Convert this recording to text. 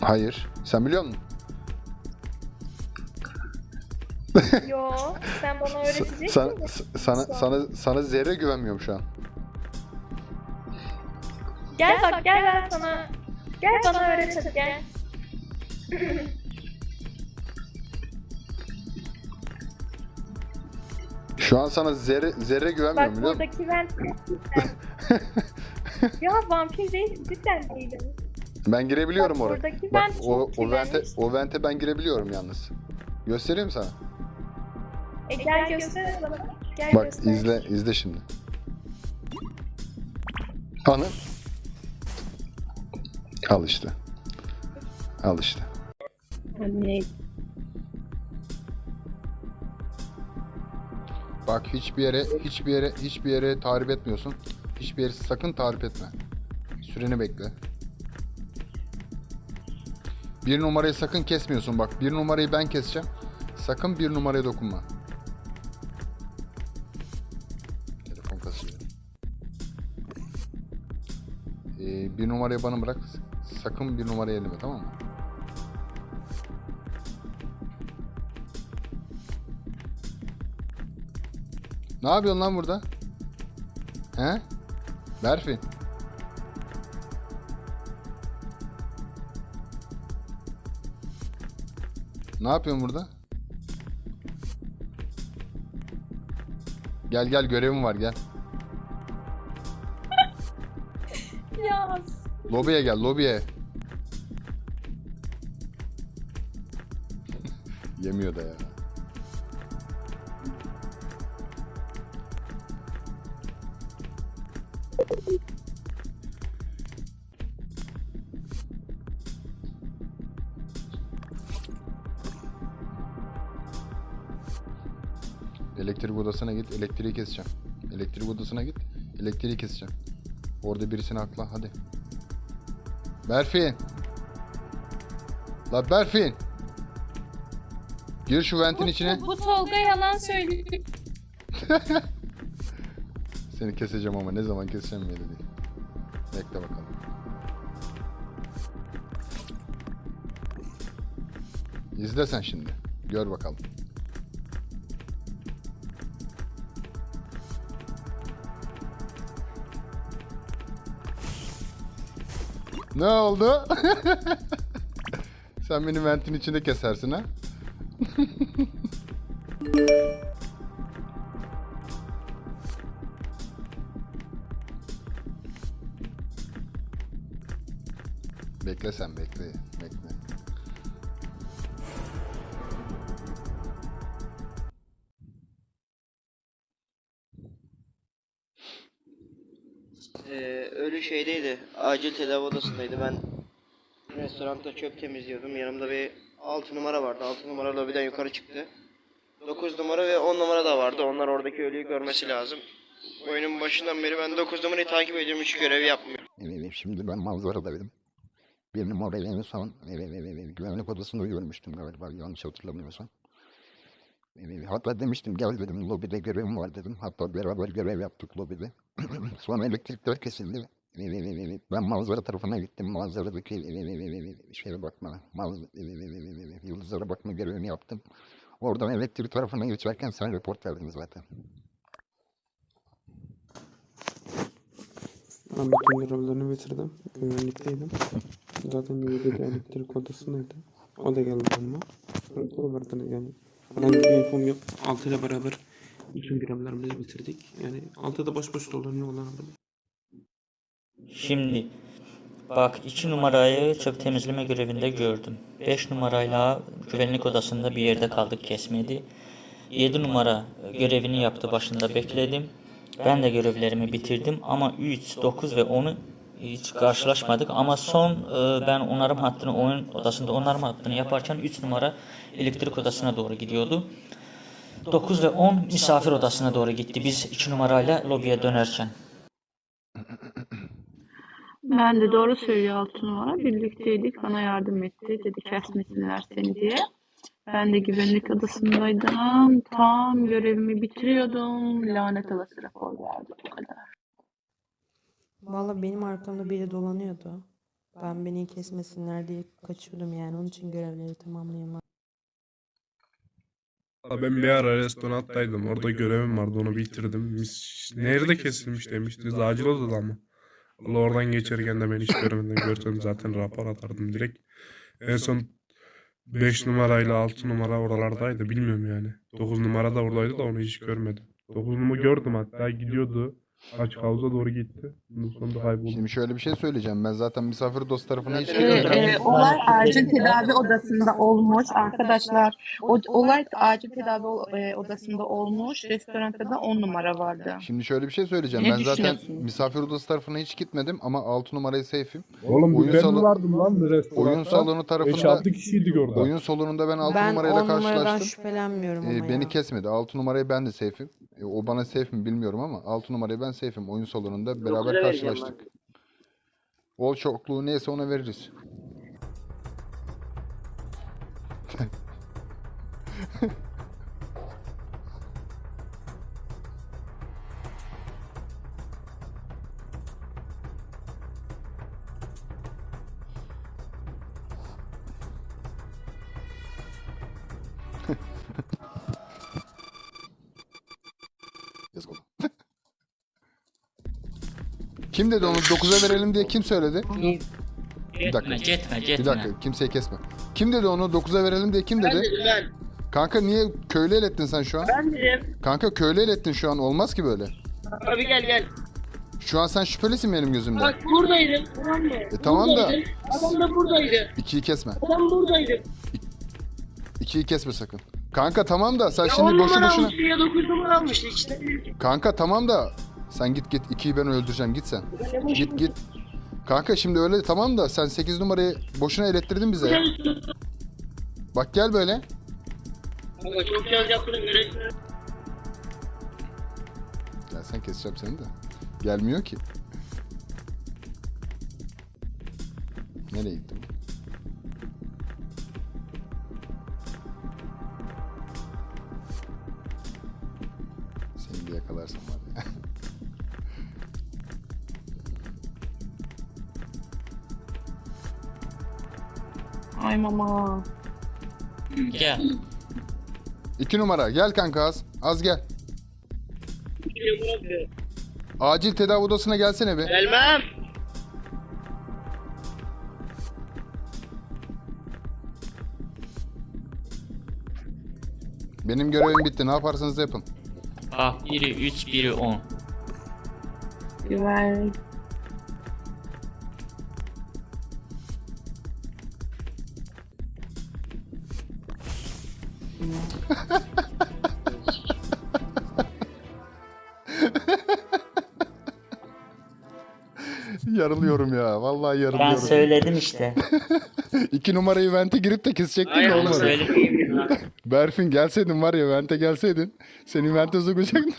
Hayır. Sen biliyor musun? Yo. Sen bana öğretecek Sana, misin? sana, sana, sana zerre güvenmiyorum şu an. Gel bak gel ben sana. Gel bana öğret hadi gel. Şu an sana zerre, zerre güvenmiyorum Bak biliyor musun? buradaki vente. ya vampir değil cidden değilim. Ben girebiliyorum Bak, oraya. buradaki Bak vent o, o vente, o vente ben girebiliyorum yalnız. Göstereyim sana. E gel göster. Gel Bak göster. izle izle şimdi. Anı. Al işte. Al işte. Ne? Bak hiçbir yere hiçbir yere hiçbir yere tarif etmiyorsun. Hiçbir yere sakın tarif etme. Süreni bekle. Bir numarayı sakın kesmiyorsun bak. Bir numarayı ben keseceğim. Sakın bir numaraya dokunma. Telefon kasıyor. Ee, bir numarayı bana bırak. Sakın bir numarayı elime tamam mı? Ne yapıyorsun lan burada? He? Berfi. Ne yapıyorsun burada? Gel gel görevim var gel. Ya Lobiye gel lobiye. Yemiyor da ya. Elektrik odasına git, elektriği keseceğim. Elektrik odasına git, elektriği keseceğim. Orada birisini akla, hadi. Berfin! La Berfin! Gir şu ventin içine. bu, bu Tolga yalan söylüyor. Seni keseceğim ama ne zaman keseceğim belli değil. Bekle bakalım. İzle sen şimdi. Gör bakalım. Ne oldu? sen beni ventin içinde kesersin ha? Bekle sen bekle. Bekle. Şeydeydi. Acil tedavi odasındaydı. Ben restoranda çöp temizliyordum. Yanımda bir 6 numara vardı. 6 numara lobiden yukarı çıktı. 9 numara ve 10 numara da vardı. Onlar oradaki ölüyü görmesi lazım. Oyunun başından beri ben 9 numarayı takip ediyorum. Hiç görev yapmıyorum. Evet, şimdi ben manzaradaydım. Bir numarayı en son güvenlik odasında görmüştüm galiba yanlış hatırlamıyorsam. Hatta demiştim gel dedim lobide görevim var dedim. Hatta beraber görev yaptık lobide. Sonra elektrikler kesildi. Ben manzara tarafına gittim. Manzaradaki şeye bakma, manz- yıldızlara bakma görevini yaptım. Oradan elektrik tarafına geçerken sen report verdin zaten. Ben bütün görevlerini bitirdim. Güvenlikteydim. Zaten yürüdü de elektrik odasındaydı. O da geldi yanıma. Kontrol verdiniz yani. Herhangi bir infom yok. Altı beraber bütün görevlerimizi bitirdik. Yani altıda boş boş dolanıyor olabilir. Şimdi bak 2 numarayı çöp temizleme görevinde gördüm. 5 numarayla güvenlik odasında bir yerde kaldık kesmedi. 7 numara görevini yaptı başında bekledim. Ben de görevlerimi bitirdim ama 3, 9 ve 10'u hiç karşılaşmadık ama son e, ben onarım hattını oyun odasında onarım hattını yaparken 3 numara elektrik odasına doğru gidiyordu. 9 ve 10 misafir odasına doğru gitti biz 2 numarayla lobiye dönerken. Ben de doğru söylüyor altı numara. Birlikteydik. Bana yardım etti. Dedi kesmesinler seni diye. Ben de güvenlik odasındaydım. Tam görevimi bitiriyordum. Lanet olası rapor verdi. Bu kadar. Valla benim arkamda biri dolanıyordu. Ben beni kesmesinler diye kaçıyordum yani. Onun için görevleri tamamlayamadım. Ben bir ara restoranttaydım. Orada görevim vardı. Onu bitirdim. Mis, nerede kesilmiş demiştiniz. Acil odada mı? Valla oradan geçerken de beni hiç görmeden görsem zaten rapor atardım direkt. En son 5 numarayla 6 numara oralardaydı. Bilmiyorum yani. 9 numara da oradaydı da onu hiç görmedim. 9 numara gördüm hatta gidiyordu. Açık havuza doğru gitti. Bunun sonunda kayboldu. Şimdi şöyle bir şey söyleyeceğim. Ben zaten misafir dost tarafına hiç Ee, gitmedim. Ee, olay acil tedavi odasında olmuş arkadaşlar. O, olay acil tedavi o- e, odasında olmuş. Restoranda da 10 numara vardı. Şimdi şöyle bir şey söyleyeceğim. Ne ben zaten misafir odası tarafına hiç gitmedim ama 6 numarayı safe'im. Oğlum Oyun ben salonu- mi vardım lan bir restoranda? Oyun salonu tarafında 5-6 kişiydik orada. oyun salonunda ben 6 Ben numarayla 10 numaradan karşılaştım. şüphelenmiyorum Ee, ama beni ya. kesmedi. 6 numarayı ben de safe'im. E, o bana safe mi bilmiyorum ama 6 numarayı ben safe'im. Oyun salonunda beraber karşılaştık. O çokluğu neyse ona veririz. kim dedi onu 9'a verelim diye kim söyledi? Bir dakika. Gitme, gitme, Bir gitme. dakika kimseyi kesme. Kim dedi onu 9'a verelim diye kim dedi? Ben. Kanka niye köylü elettin sen şu an? Ben dedim. Kanka köylü elettin şu an olmaz ki böyle. Abi gel gel. Şu an sen şüphelisin benim gözümde. Bak buradaydım. Tamam mı? E tamam da Buradaydım. Adam da buradaydı. ikiyi kesme. Adam buradaydı. İkiyi kesme sakın. Kanka tamam da sen Ya şimdi 10 boşu numara boşuna... almıştı ya 9 numara almıştı. Biri. Kanka tamam da sen git git ikiyi ben öldüreceğim git sen. Git git. Kanka şimdi öyle tamam da sen 8 numarayı boşuna elettirdin bize. Bak gel böyle. Ama çok güzel yaptın göre. Gel sen keseceğim seni de. Gelmiyor ki. Nereye gitti bu? Seni bir yakalarsam var ya. Ay mama. Gel. İki numara gel kanka az. Az gel. Acil tedavi odasına gelsene bir. Gelmem. Benim görevim bitti. Ne yaparsanız yapın. Bak biri 3, biri 10. Güzel. Yarılıyorum ya. Vallahi Ben yarılıyorum. söyledim işte. İki numarayı vente girip de kesecektin de olmadı. Berfin gelseydin var ya vente gelseydin seni vente sokacaktım.